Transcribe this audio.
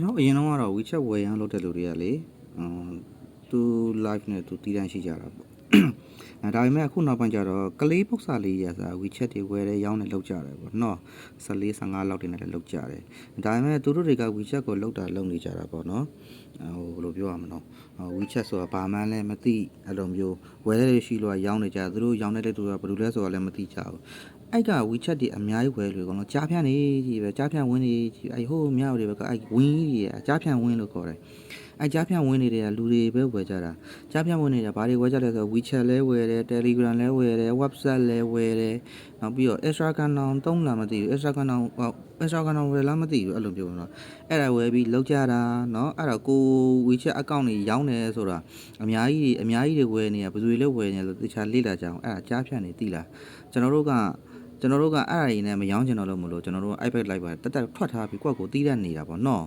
ကျွန်တော်အရင်တော့ကတော့ WeChat ဝယ်ရမ်းလုပ်တဲ့လူတွေကလေအမ် သူ live နဲ့သူတည်တန်းရှိကြတာပေါ့အဲဒါပေမဲ့အခုနောက်ပိုင်းကျတော့ကလေးပု္ပ္ပစာလေးရစား WeChat တွေဝယ်တဲ့ရောင်းနေလောက်ကြတယ်ပေါ့နော်14 15လောက်တင်လည်းလောက်ကြတယ်ဒါပေမဲ့သူတို့တွေက WeChat ကိုလောက်တာလောက်နေကြတာပေါ့နော်ဟိုဘယ်လိုပြောရမလဲဟို WeChat ဆိုတာဘာမှလည်းမသိအဲ့လိုမျိုးဝယ်တဲ့ရှိလို့ရောင်းနေကြသူတို့ရောင်းတဲ့တူကဘယ်လိုလဲဆိုတာလည်းမသိကြဘူးအဲ့က WeChat တွေအများကြီးဝယ်လို့ကောနော်ကြားဖြန့်နေကြီးပဲကြားဖြန့်ဝင်းနေကြီးအဲ့ဟိုမြောက်တွေပဲကအဲ့ဝင်းကြီးတွေကြားဖြန့်ဝင်းလို့ခေါ်တယ် အဲ့ကြားဖြန့်ဝင်းနေတဲ့လူတွေပဲဝယ်ကြတာကြားဖြန့်ဝင်းနေတာဘာတွေဝယ်ကြလဲဆိုတော့ WeChat လဲဝယ်တယ် Telegram လဲဝယ်တယ် WhatsApp လဲဝယ်တယ်နောက်ပြီးတော့ Instagram တောင်သုံးလားမသိဘူး Instagram တောင်ဟော Instagram တောင်ဝယ်လားမသိဘူးအဲ့လိုပြောတော့အဲ့ဒါဝယ်ပြီးလောက်ကြတာเนาะအဲ့တော့ကို WeChat account တွေရောင်းတယ်ဆိုတာအများကြီးအများကြီးတွေဝယ်နေရဘယ်သူတွေလဲဝယ်နေလဲတခြားလေ့လာကြအောင်အဲ့ဒါကြားဖြန့်နေသိလားကျွန်တော်တို့က ကျွန်တော်တို့ကအဲ့အရာတွေနဲ့မရောင်းချင်တော့လို့မလို့ကျွန်တော်တို့ iPad လိုက်ပါတက်တက်ထွက်ထားပြီးကိုယ့်ကိုယ်တီးတတ်နေတာပေါ့နော်